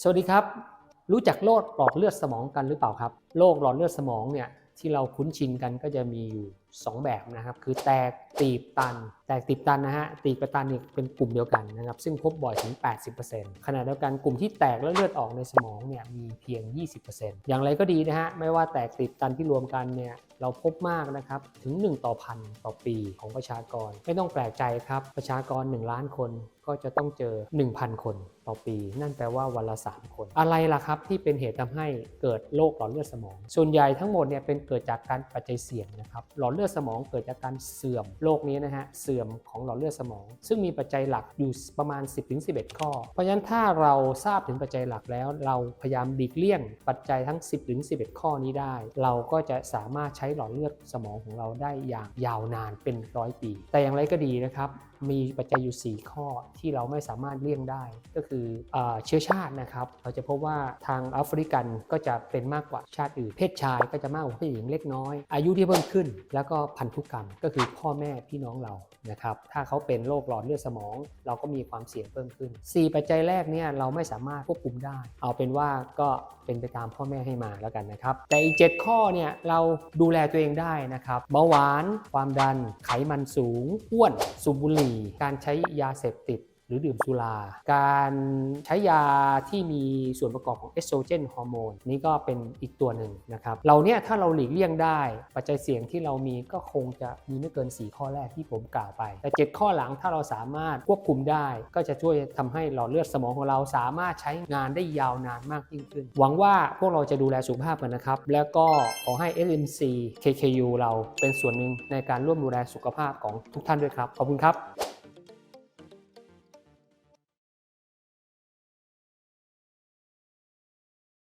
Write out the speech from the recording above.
สวัสดีครับ รู้จักโรคหลอดเลือดสมองกันหรือเปล่าครับ โรคหลอดเลือดสมองเนี่ยที่เราคุ้นชินกันก็จะมีอยู่ 2 แบบนะครับคือแตกตีบตัน แตกตีบตันนะฮะตีบกับตันเนี่ยเป็นกลุ่มเดียวกันนะครับซึ่งพบบ่อยถึง 80%ขณะเดียวกันกลุ่มที่แตกแล้วเลือดออกในสมองเนี่ยมีเพียง 20%อย่างไรก็ดีนะฮะไม่ว่าแตกตีบตันที่รวมกันเนี่ยเราพบมากนะครับถึง 1 ต่อพันต่อปีของประชากร ไม่ต้องแปลกใจครับประชากร 1 ล้านคนก็จะต้องเจอ 1,000 คนต่อปี นั่นแปลว่าวันละ 3 คน อะไรล่ะครับที่เป็นเหตุทำให้เกิดโรคหลอดเลือดสมอง ส่วนใหญ่ทั้งหมดเนี่ยเป็นเกิดจากการปัจจัยเสี่ยงนะครับหลอดเลือดลือดสมองเกิดจากการเสื่อมโรคนี้นะฮะเสื่อมของหลอดเลือดสมอง ซึ่งมีปัจจัยหลักอยู่ประมาณ 10-11 ข้อ เพราะฉะนั้นถ้าเราทราบถึงปัจจัยหลักแล้ว เราพยายามหลีกเลี่ยง ปัจจัยทั้ง 10-11 ข้อนี้ได้ เราก็จะสามารถใช้หลอดเลือดสมองของเราได้อย่างยาวนานเป็นร้อยปี แต่อย่างไรก็ดีนะครับมีปัจจัยอยู่ 4 ข้อที่เราไม่สามารถเลี่ยงได้ ก็คือออเชื้อชาตินะครับ เราจะพบว่าทางแอฟริกันก็จะเป็นมากกว่าชาติอื่น เพศชายก็จะมากกว่าเพศหญิงเล็กน้อย อายุที่เพิ่มขึ้น แล้วก็็พันธุกรรมก็คือพ่อแม่พี่น้องเรานะครับ ถ้าเขาเป็นโรคหลอดเลือดสมอง เราก็มีความเสี่ยงเพิ่มขึ้น 4 ปัจจัยแรกเนี่ยเราไม่สามารถควบคุมได้ เอาเป็นว่าก็เป็นไปตามพ่อแม่ให้มาแล้วกันนะครับ แต่อีก 7 ข้อเนี่ยเราดูแลตัวเองได้นะครับเบาหวาน ความดัน ไขมันสูง อ้วน สูบบุหรี่ การใช้ยาเสพติด รือดื่มสุรา การใช้ยาที่มีส่วนประกอบของเอสโตรเจนฮอร์โมนนี่ก็เป็นอีกตัวหนึ่งนะครับเราเนี่ยถ้าเราหลีกเลี่ยงได้ ปัจจัยเสี่ยงที่เรามีก็คงจะมีไม่เกิน 4 ข้อแรกที่ผมกล่าวไป แต่ 7 ข้อหลังถ้าเราสามารถควบคุมได้ ก็จะช่วยทำให้หลอดเลือดสมองของเราสามารถใช้งานได้ยาวนานมากยิ่งขึ้น หวังว่าพวกเราจะดูแลสุขภาพกันนะครับ แล้วก็ขอให้ SMC KKU เราเป็นส่วนหนึ่งในการร่วมดูแลสุขภาพของทุกท่านด้วยครับ ขอบคุณครับ